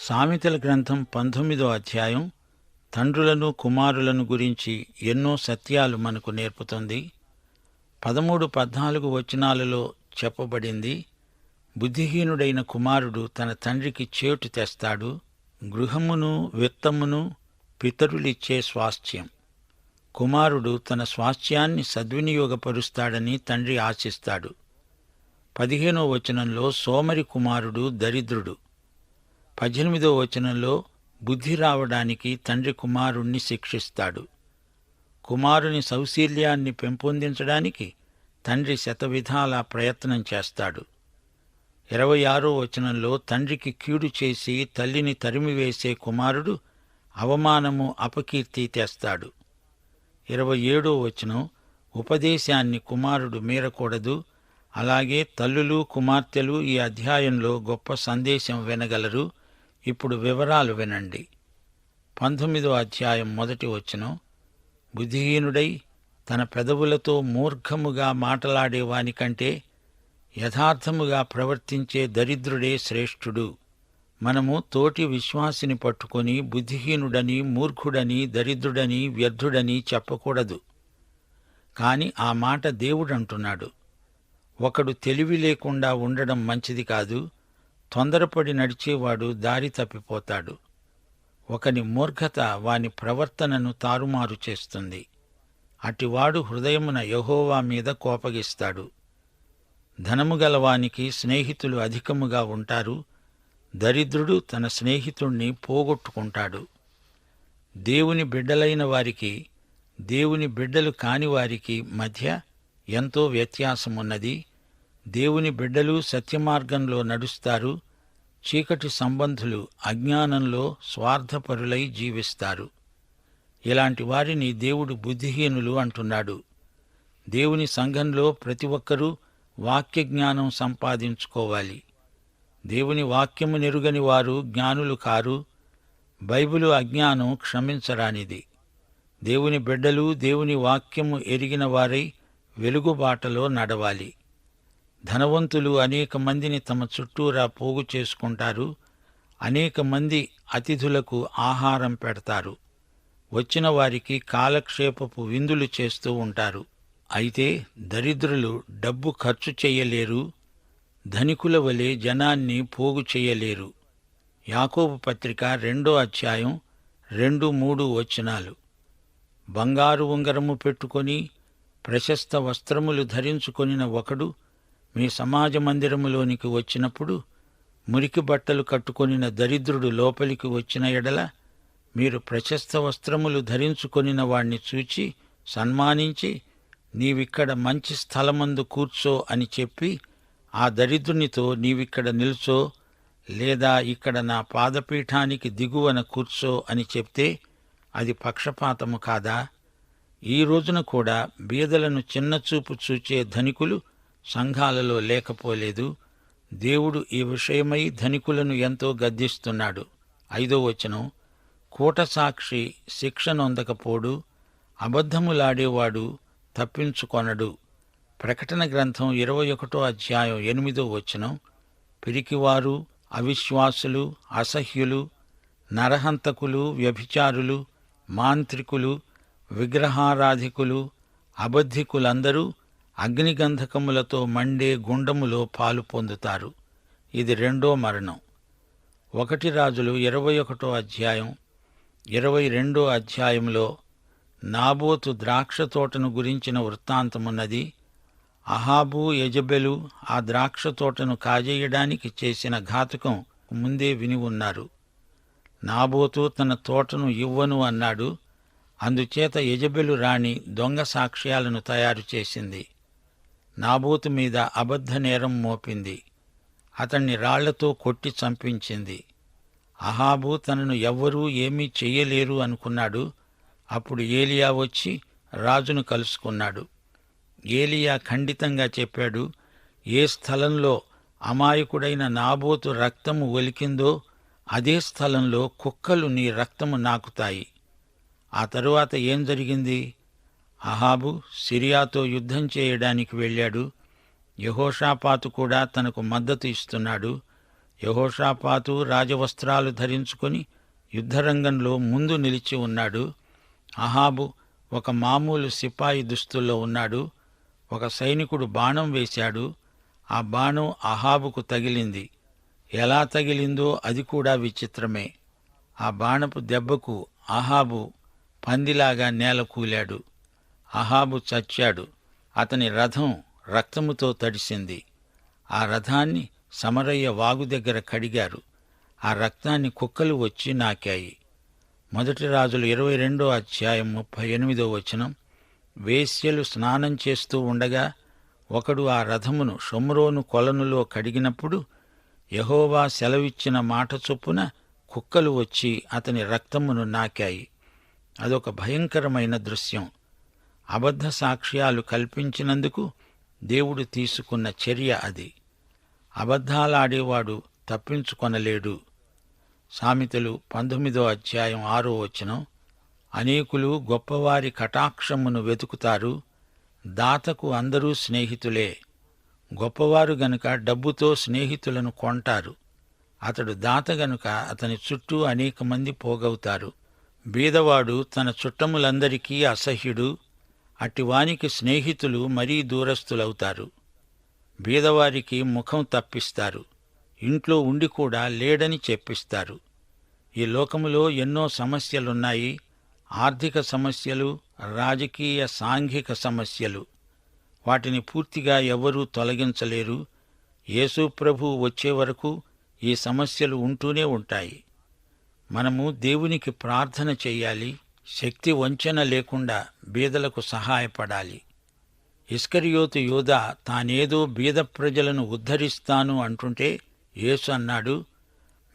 సామెతల గ్రంథం పంతొమ్మిదో అధ్యాయం తండ్రులను కుమారులను గురించి ఎన్నో సత్యాలు మనకు నేర్పుతుంది. పదమూడు పద్నాలుగు వచనాలలో చెప్పబడింది బుద్ధిహీనుడైన కుమారుడు తన తండ్రికి చేటు తెస్తాడు గృహమును విత్తమును పితరులిచ్చే స్వాస్థ్యం. కుమారుడు తన స్వాస్థ్యాన్ని సద్వినియోగపరుస్తాడని తండ్రి ఆశిస్తాడు. పదిహేనో వచనంలో సోమరి కుమారుడు దరిద్రుడు. పద్దెనిమిదో వచనంలో బుద్ధి రావడానికి తండ్రి కుమారుణ్ణి శిక్షిస్తాడు. కుమారుని సౌశీల్యాన్ని పెంపొందించడానికి తండ్రి శతవిధాల ప్రయత్నం చేస్తాడు. ఇరవై ఆరో వచనంలో తండ్రికి కీడు చేసి తల్లిని తరిమివేసే కుమారుడు అవమానము అపకీర్తి తెస్తాడు. ఇరవై ఏడో వచనం ఉపదేశాన్ని కుమారుడు మీరకూడదు. అలాగే తల్లులు కుమార్తెలు ఈ అధ్యాయంలో గొప్ప సందేశం వినగలరు. ఇప్పుడు వివరాలు వినండి. పంతొమ్మిదో అధ్యాయం మొదటి వచనం. బుద్ధిహీనుడై తన పెదవులతో మూర్ఖముగా మాటలాడేవానికంటే యథార్థముగా ప్రవర్తించే దరిద్రుడే శ్రేష్ఠుడు. మనము తోటి విశ్వాసిని పట్టుకొని బుద్ధిహీనుడని మూర్ఖుడని దరిద్రుడని వ్యర్థుడని చెప్పకూడదు. కాని ఆ మాట దేవుడంటున్నాడు. ఒకడు తెలివి లేకుండా ఉండడం మంచిది కాదు. తొందరపడి నడిచేవాడు దారి తప్పిపోతాడు. ఒకని మూర్ఖత వాని ప్రవర్తనను తారుమారు చేస్తుంది. అటివాడు హృదయమున యహోవా మీద కోపగిస్తాడు. ధనము గలవానికి స్నేహితులు అధికముగా ఉంటారు. దరిద్రుడు తన స్నేహితుణ్ణి పోగొట్టుకుంటాడు. దేవుని బిడ్డలైన వారికి దేవుని బిడ్డలు కాని వారికి మధ్య ఎంతో వ్యత్యాసమున్నది. దేవుని బిడ్డలు సత్యమార్గంలో నడుస్తారు చీకటి సంబంధులు అజ్ఞానంలో స్వార్థపరులై జీవిస్తారు. ఇలాంటి వారిని దేవుడు బుద్ధిహీనులు అంటున్నాడు. దేవుని సంఘంలో ప్రతి ఒక్కరూ వాక్య జ్ఞానం సంపాదించుకోవాలి. దేవుని వాక్యము నెరుగని వారు జ్ఞానులు కారు బైబిలు అజ్ఞానం క్షమించరానిది. దేవుని బిడ్డలు దేవుని వాక్యము ఎరిగిన వారై వెలుగుబాటలో నడవాలి. ధనవంతులు అనేక మందిని తమ చుట్టూరా పోగు చేసుకుంటారు. అనేక మంది అతిథులకు ఆహారం పెడతారు. వచ్చిన వారికి కాలక్షేపపు విందులు చేస్తూ ఉంటారు. అయితే దరిద్రులు డబ్బు ఖర్చు చేయలేరు. ధనికుల వలె జనాన్ని పోగు చెయ్యలేరు యాకోబు పత్రిక రెండో అధ్యాయం రెండు మూడు వచనాలు. బంగారు ఉంగరము పెట్టుకొని ప్రశస్త వస్త్రములు ధరించుకొనిన ఒకడు మీ సమాజ మందిరములోనికి వచ్చినప్పుడు మురికి బట్టలు కట్టుకొనిన దరిద్రుడు లోపలికి వచ్చిన ఎడల మీరు ప్రశస్త వస్త్రములు ధరించుకొనిన వాణ్ణి చూచి సన్మానించి నీవిక్కడ మంచి స్థలమందు కూర్చో అని చెప్పి ఆ దరిద్రునితో నీవిక్కడ నిల్చో లేదా ఇక్కడ నా పాదపీఠానికి దిగువన కూర్చో అని చెప్తే అది పక్షపాతము కాదా? ఈ రోజున కూడా బీదలను చిన్నచూపు చూచే ధనికులు సంఘాలలో లేకపోలేదు. దేవుడు ఈ విషయమై ధనికులను ఎంతో గద్దిస్తున్నాడు. ఐదో వచనం కూటసాక్షి శిక్ష నొందకపోడు అబద్ధములాడేవాడు తప్పించుకొనడు. ప్రకటన గ్రంథం ఇరవై ఒకటో అధ్యాయం ఎనిమిదో వచనం పిరికివారు అవిశ్వాసులు అసహ్యులు నరహంతకులు వ్యభిచారులు మాంత్రికులు విగ్రహారాధికులు అబద్ధికులందరూ అగ్నిగంధకములతో మండే గుండములో పాలు పొందుతారు. ఇది రెండో మరణం. ఒకటి రాజులు ఇరవై ఒకటో అధ్యాయం ఇరవై రెండో అధ్యాయంలో నాబోతు ద్రాక్ష తోటను గురించిన వృత్తాంతమున్నది అహాబు యజబెలు ఆ ద్రాక్ష తోటను కాజేయడానికి చేసిన ఘాతుకం ముందే విని ఉన్నారు. నాబోతు తన తోటను ఇవ్వను అన్నాడు. అందుచేత యజబెలు రాణి దొంగ సాక్ష్యాలను తయారు చేసింది. నాబోతు మీద అబద్ధ నేరం మోపింది. అతన్ని రాళ్ళతో కొట్టి చంపించింది. అహాబు తనను ఎవ్వరూ ఏమీ చెయ్యలేరు అనుకున్నాడు. అప్పుడు ఏలియా వచ్చి రాజును కలుసుకున్నాడు. ఏలియా ఖండితంగా చెప్పాడు ఏ స్థలంలో అమాయకుడైన నాబోతు రక్తము ఒలికిందో అదే స్థలంలో కుక్కలు నీ రక్తము నాకుతాయి. ఆ తరువాత ఏం జరిగింది? అహాబు సిరియాతో యుద్ధం చేయడానికి వెళ్ళాడు. యహోషాపాతు కూడా తనకు మద్దతు ఇస్తున్నాడు. యహోషాపాతు రాజవస్త్రాలు ధరించుకొని యుద్ధరంగంలో ముందు నిలిచి ఉన్నాడు. అహాబు ఒక మామూలు సిపాయి దుస్తుల్లో ఉన్నాడు. ఒక సైనికుడు బాణం వేశాడు. ఆ బాణం అహాబుకు తగిలింది. ఎలా తగిలిందో అది కూడా విచిత్రమే. ఆ బాణపు దెబ్బకు అహాబు పందిలాగా నేల కూలాడు. అహాబు చచ్చాడు. అతని రథం రక్తముతో తడిసింది. ఆ రథాన్ని సమరయ్య వాగు దగ్గర కడిగారు. ఆ రక్తాన్ని కుక్కలు వచ్చి నాకాయి. మొదటి రాజులు ఇరవై రెండో అధ్యాయం ముప్పై ఎనిమిదో వచనం. వేశ్యలు స్నానం చేస్తూ ఉండగా ఒకడు ఆ రథమును షొమ్రోను కొలనులో కడిగినప్పుడు యహోవా సెలవిచ్చిన మాట చొప్పున కుక్కలు వచ్చి అతని రక్తమును నాకాయి. అదొక భయంకరమైన దృశ్యం. అబద్ధ సాక్ష్యాలు కల్పించినందుకు దేవుడు తీసుకున్న చర్య అది. అబద్ధాలాడేవాడు తప్పించుకొనలేడు. సామెతలు పంతొమ్మిదో అధ్యాయం ఆరో వచనం. అనేకులు గొప్పవారి కటాక్షమును వెతుకుతారు. దాతకు అందరూ స్నేహితులే. గొప్పవారు గనుక డబ్బుతో స్నేహితులను కొంటారు. అతడు దాత గనుక అతని చుట్టూ అనేక మంది పోగవుతారు. బీదవాడు తన చుట్టములందరికీ అసహ్యుడు. అటివానికి స్నేహితులు మరీ దూరస్తులవుతారు బీదవారికి ముఖం తప్పిస్తారు. ఇంట్లో ఉండి కూడా లేడని చెప్పిస్తారు. ఈ లోకములో ఎన్నో సమస్యలున్నాయి. ఆర్థిక సమస్యలు రాజకీయ సాంఘిక సమస్యలు. వాటిని పూర్తిగా ఎవరూ తొలగించలేరు. యేసు ప్రభు వచ్చే వరకు ఈ సమస్యలు ఉంటూనే ఉంటాయి. మనము దేవునికి ప్రార్థన చెయ్యాలి శక్తి వంచన లేకుండా బీదలకు సహాయపడాలి. ఇస్కరియోతు యోధ తానేదో బీద ప్రజలను ఉద్ధరిస్తాను అంటుంటే యేసు అన్నాడు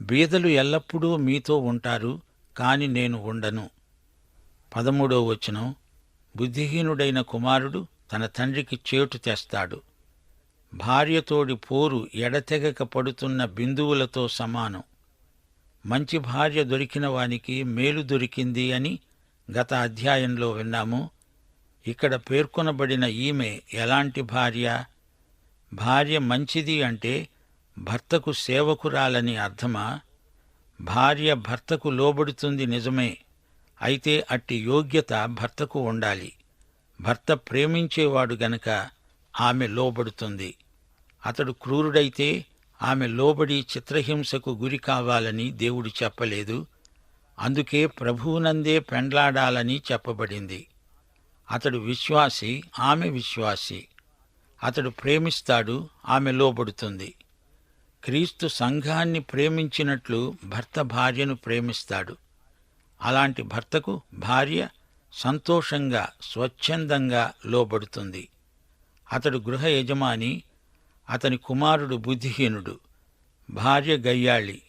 బీదలు ఎల్లప్పుడూ మీతో ఉంటారు కాని నేను ఉండను. పదమూడో వచనం బుద్ధిహీనుడైన కుమారుడు తన తండ్రికి చేటు తెస్తాడు. భార్యతోడి పోరు ఎడతెగక పడుతున్న బిందువులతో సమానం. మంచి భార్య దొరికిన వానికి మేలు దొరికింది అని గత అధ్యాయంలో విన్నాము ఇక్కడ పేర్కొనబడిన ఈమె ఎలాంటి భార్య? భార్య మంచిది అంటే భర్తకు సేవకురాలని అర్థమా? భార్య భర్తకు లోబడుతుంది నిజమే అయితే అట్టి యోగ్యత భర్తకు ఉండాలి. భర్త ప్రేమించేవాడు గనక ఆమె లోబడుతుంది. అతడు క్రూరుడైతే ఆమె లోబడి చిత్రహింసకు గురి కావాలని దేవుడు చెప్పలేదు. అందుకే ప్రభువునందే పెండ్లాడాలని చెప్పబడింది. అతడు విశ్వాసి ఆమె విశ్వాసి. అతడు ప్రేమిస్తాడు ఆమె లోబడుతుంది. క్రీస్తు సంఘాన్ని ప్రేమించినట్లు భర్త భార్యను ప్రేమిస్తాడు. అలాంటి భర్తకు భార్య సంతోషంగా స్వచ్ఛందంగా లోబడుతుంది. అతడు గృహ యజమాని అతని కుమారుడు బుద్ధిహీనుడు భార్య గయ్యాళి.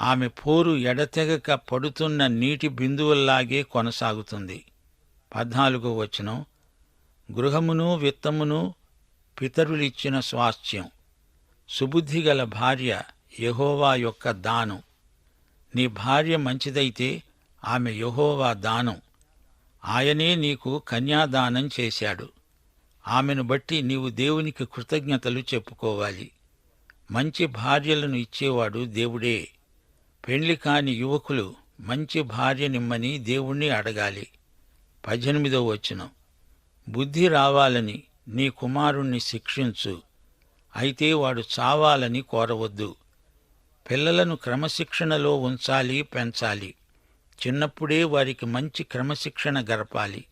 ఆమె పోరు ఎడతెగక పడుతున్న నీటి బిందువుల్లాగే కొనసాగుతుంది. పద్నాలుగో వచనం. గృహమును విత్తమును పితరులిచ్చిన స్వాస్థ్యం. సుబుద్ధిగల భార్య యహోవా యొక్క దానం. నీ భార్య మంచిదైతే ఆమె యహోవా దానం. ఆయనే నీకు కన్యాదానం చేశాడు. ఆమెను బట్టి నీవు దేవునికి కృతజ్ఞతలు చెప్పుకోవాలి. మంచి భార్యలను ఇచ్చేవాడు దేవుడే. పెళ్ళి కాని యువకులు మంచి భార్యనిమ్మని దేవుణ్ణి అడగాలి. పద్దెనిమిదో వచనం. బుద్ధి రావాలని నీ కుమారుణ్ణి శిక్షించు. అయితే వాడు చావాలని కోరవద్దు. పిల్లలను క్రమశిక్షణలో ఉంచాలి పెంచాలి. చిన్నప్పుడే వారికి మంచి క్రమశిక్షణ గరపాలి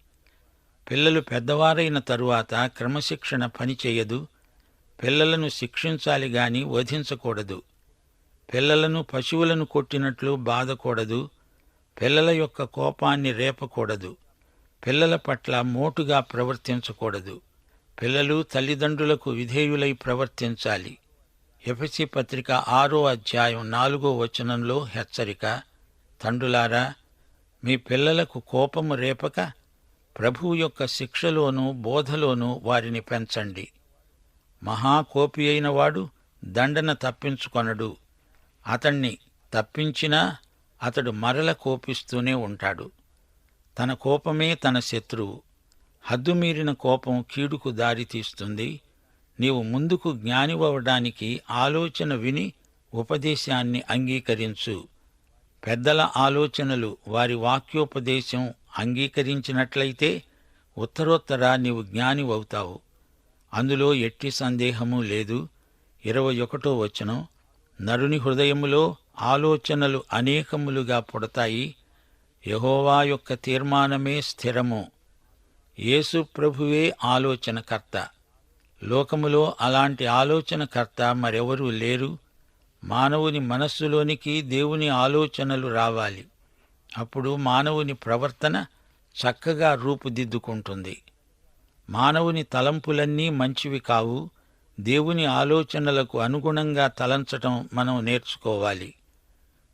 పిల్లలు పెద్దవారైన తరువాత క్రమశిక్షణ పనిచేయదు. పిల్లలను శిక్షించాలి గాని వధించకూడదు. పిల్లలను పశువులను కొట్టినట్లు బాధకూడదు. పిల్లల యొక్క కోపాన్ని రేపకూడదు. పిల్లల పట్ల మోటుగా ప్రవర్తించకూడదు. పిల్లలు తల్లిదండ్రులకు విధేయులై ప్రవర్తించాలి. ఎఫసి పత్రిక ఆరో అధ్యాయం నాలుగో వచనంలో హెచ్చరిక తండ్రులారా మీ పిల్లలకు కోపము రేపక ప్రభువు యొక్క శిక్షలోనూ బోధలోనూ వారిని పెంచండి. మహాకోపి అయినవాడు దండన తప్పించుకొనడు. అతణ్ణి తప్పించినా అతడు మరల కోపిస్తూనే ఉంటాడు. తన కోపమే తన శత్రువు. హద్దుమీరిన కోపం కీడుకు దారితీస్తుంది నీవు ముందుకు జ్ఞానివవడానికి ఆలోచన విని ఉపదేశాన్ని అంగీకరించు. పెద్దల ఆలోచనలు వారి వాక్యోపదేశం అంగీకరించినట్లయితే ఉత్తరోత్తర నీవు జ్ఞానివవుతావు. అందులో ఎట్టి సందేహము లేదు. ఇరవై ఒకటో వచనం. నరుని హృదయములో ఆలోచనలు అనేకములుగా పుడతాయి. యహోవా యొక్క తీర్మానమే స్థిరము. యేసు ప్రభువే ఆలోచనకర్త. లోకములో అలాంటి ఆలోచనకర్త మరెవరూ లేరు. మానవుని మనస్సులోనికి దేవుని ఆలోచనలు రావాలి. అప్పుడు మానవుని ప్రవర్తన చక్కగా రూపుదిద్దుకుంటుంది. మానవుని తలంపులన్నీ మంచివి కావు. దేవుని ఆలోచనలకు అనుగుణంగా తలంచటం మనం నేర్చుకోవాలి.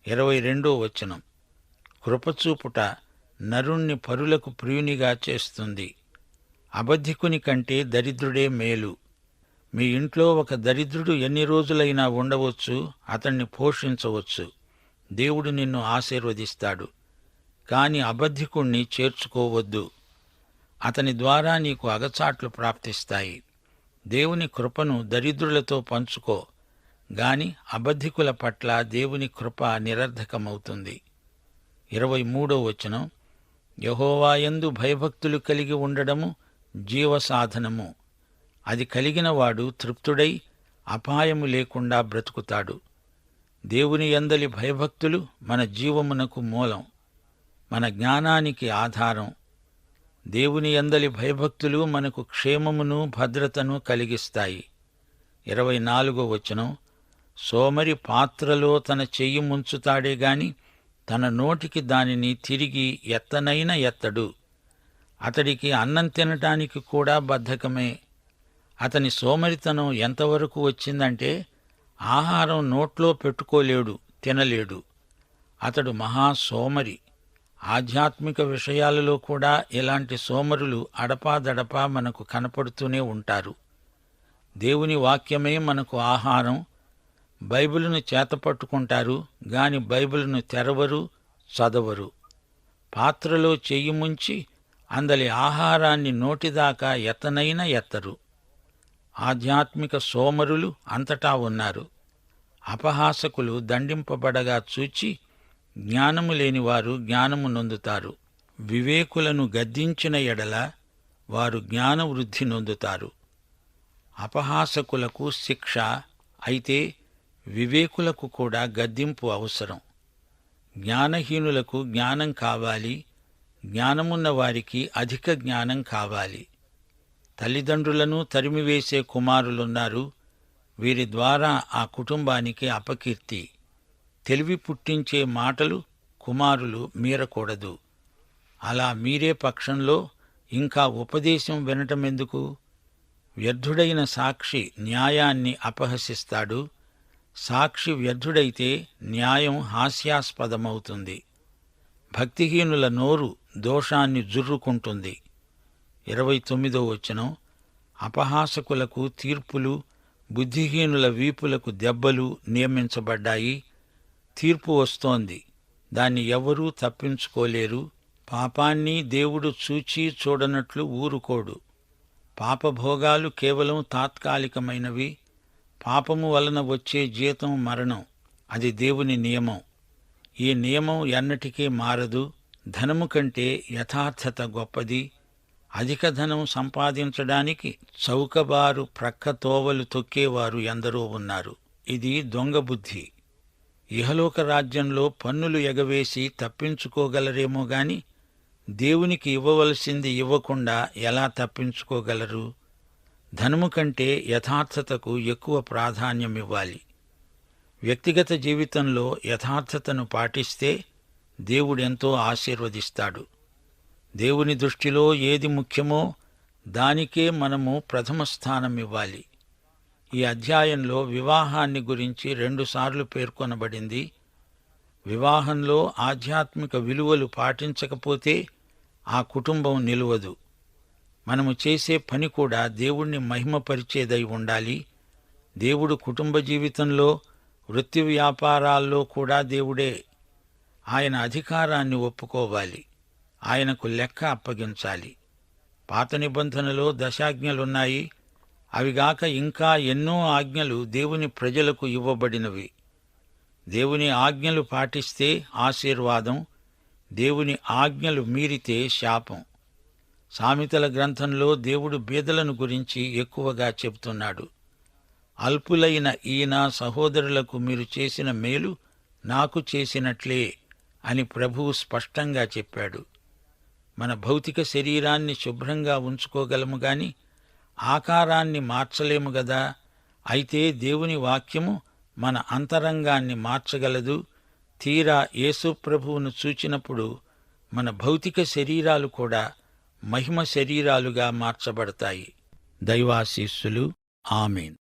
ఇరవై రెండో వచనం. కృపచూపుట నరుణ్ణి పరులకు ప్రియునిగా చేస్తుంది. అబద్ధికుని కంటే దరిద్రుడే మేలు. మీ ఇంట్లో ఒక దరిద్రుడు ఎన్ని రోజులైనా ఉండవచ్చు అతన్ని పోషించవచ్చు. దేవుడు నిన్ను ఆశీర్వదిస్తాడు. కాని అబద్ధికుణ్ణి చేర్చుకోవద్దు. అతని ద్వారా నీకు అగచాట్లు ప్రాప్తిస్తాయి. దేవుని కృపను దరిద్రులతో పంచుకో గాని అబద్ధికుల పట్ల దేవుని కృప నిరర్ధకమవుతుంది. ఇరవై మూడో వచనం యహోవాయందు భయభక్తులు కలిగి ఉండడము జీవసాధనము. అది కలిగినవాడు తృప్తుడై అపాయము లేకుండా బ్రతుకుతాడు. దేవుని ఎందలి భయభక్తులు మన జీవమునకు మూలం మన జ్ఞానానికి ఆధారం. దేవుని ఎందలి భయభక్తులు మనకు క్షేమమును భద్రతను కలిగిస్తాయి. ఇరవై నాలుగో వచనం సోమరి పాత్రలో తన చెయ్యి ముంచుతాడే గాని తన నోటికి దానిని తిరిగి ఎత్తనైన ఎత్తడు. అతడికి అన్నం తినటానికి కూడా బద్ధకమే. అతని సోమరితనం ఎంతవరకు వచ్చిందంటే ఆహారం నోట్లో పెట్టుకోలేడు తినలేడు. అతడు మహా సోమరి. ఆధ్యాత్మిక విషయాలలో కూడా ఇలాంటి సోమరులు అడపాదడపా మనకు కనపడుతూనే ఉంటారు. దేవుని వాక్యమే మనకు ఆహారం. బైబిలును చేతపట్టుకుంటారు గాని బైబిలును తెరవరు చదవరు. పాత్రలో చెయ్యి ముంచి అందలి ఆహారాన్ని నోటిదాకా ఎత్తనైన ఎత్తరు. ఆధ్యాత్మిక సోమరులు అంతటా ఉన్నారు. అపహాసకులు దండింపబడగా చూచి జ్ఞానము లేనివారు జ్ఞానము నొందుతారు. వివేకులను గద్దించిన ఎడల వారు జ్ఞానవృద్ధి నొందుతారు. అపహాసకులకు శిక్ష అయితే వివేకులకు కూడా గద్దింపు అవసరం. జ్ఞానహీనులకు జ్ఞానం కావాలి. జ్ఞానమున్న వారికి అధిక జ్ఞానం కావాలి. తల్లిదండ్రులను తరిమివేసే కుమారులున్నారు. వీరి ద్వారా ఆ కుటుంబానికి అపకీర్తి. తెలివి పుట్టించే మాటలు కుమారులు మీరకూడదు. అలా మీరే పక్షంలో ఇంకా ఉపదేశం వినటమెందుకు వ్యర్థుడైన సాక్షి న్యాయాన్ని అపహసిస్తాడు. సాక్షి వ్యర్థుడైతే న్యాయం హాస్యాస్పదమవుతుంది. భక్తిహీనుల నోరు దోషాన్ని జుర్రుకుంటుంది. ఇరవై తొమ్మిదో వచనం. అపహాసకులకు తీర్పులు బుద్ధిహీనుల వీపులకు దెబ్బలు నియమించబడ్డాయి. తీర్పు వస్తోంది. దాన్ని ఎవరూ తప్పించుకోలేరు. పాపాన్ని దేవుడు చూచి చూడనట్లు ఊరుకోడు. పాపభోగాలు కేవలం తాత్కాలికమైనవి. పాపము వలన వచ్చే జీతం మరణం. అది దేవుని నియమం. ఈ నియమం ఎన్నటికీ మారదు. ధనము కంటే యథార్థత గొప్పది. అధిక ధనం సంపాదించడానికి చౌకబారు ప్రక్క తోవలు తొక్కేవారు ఎందరో ఉన్నారు. ఇది దొంగ బుద్ధి ఇహలోక రాజ్యంలో పన్నులు ఎగవేసి తప్పించుకోగలరేమో గాని దేవునికి ఇవ్వవలసింది ఇవ్వకుండా ఎలా తప్పించుకోగలరు? ధనము కంటే యథార్థతకు ఎక్కువ ప్రాధాన్యమివ్వాలి వ్యక్తిగత జీవితంలో యథార్థతను పాటిస్తే దేవుడెంతో ఆశీర్వదిస్తాడు. దేవుని దృష్టిలో ఏది ముఖ్యమో దానికే మనము ప్రథమ స్థానమివ్వాలి ఈ అధ్యాయంలో వివాహాన్ని గురించి రెండుసార్లు పేర్కొనబడింది. వివాహంలో ఆధ్యాత్మిక విలువలు పాటించకపోతే ఆ కుటుంబం నిలవదు. మనము చేసే పని కూడా దేవుణ్ణి మహిమపరిచేదై ఉండాలి. దేవుడు కుటుంబ జీవితంలో వృత్తి వ్యాపారాల్లో కూడా దేవుడే. ఆయన అధికారాన్ని ఒప్పుకోవాలి. ఆయనకు లెక్క అప్పగించాలి. పాత నిబంధనలో దశాజ్ఞలున్నాయి. అవిగాక ఇంకా ఎన్నో ఆజ్ఞలు దేవుని ప్రజలకు ఇవ్వబడినవి. దేవుని ఆజ్ఞలు పాటిస్తే ఆశీర్వాదం దేవుని ఆజ్ఞలు మీరితే శాపం. సామెతల గ్రంథంలో దేవుడు బీదలను గురించి ఎక్కువగా చెబుతున్నాడు. అల్పులైన ఈయన సహోదరులకు మీరు చేసిన మేలు నాకు చేసినట్లే అని ప్రభువు స్పష్టంగా చెప్పాడు. మన భౌతిక శరీరాన్ని శుభ్రంగా ఉంచుకోగలము గాని ఆకారాన్ని మార్చలేము గదా? అయితే దేవుని వాక్యము మన అంతరంగాన్ని మార్చగలదు. తీరా యేసుప్రభువును చూచినప్పుడు మన భౌతిక శరీరాలు కూడా మహిమ శరీరాలుగా మార్చబడతాయి. దైవాశీస్సులు. ఆమెన్.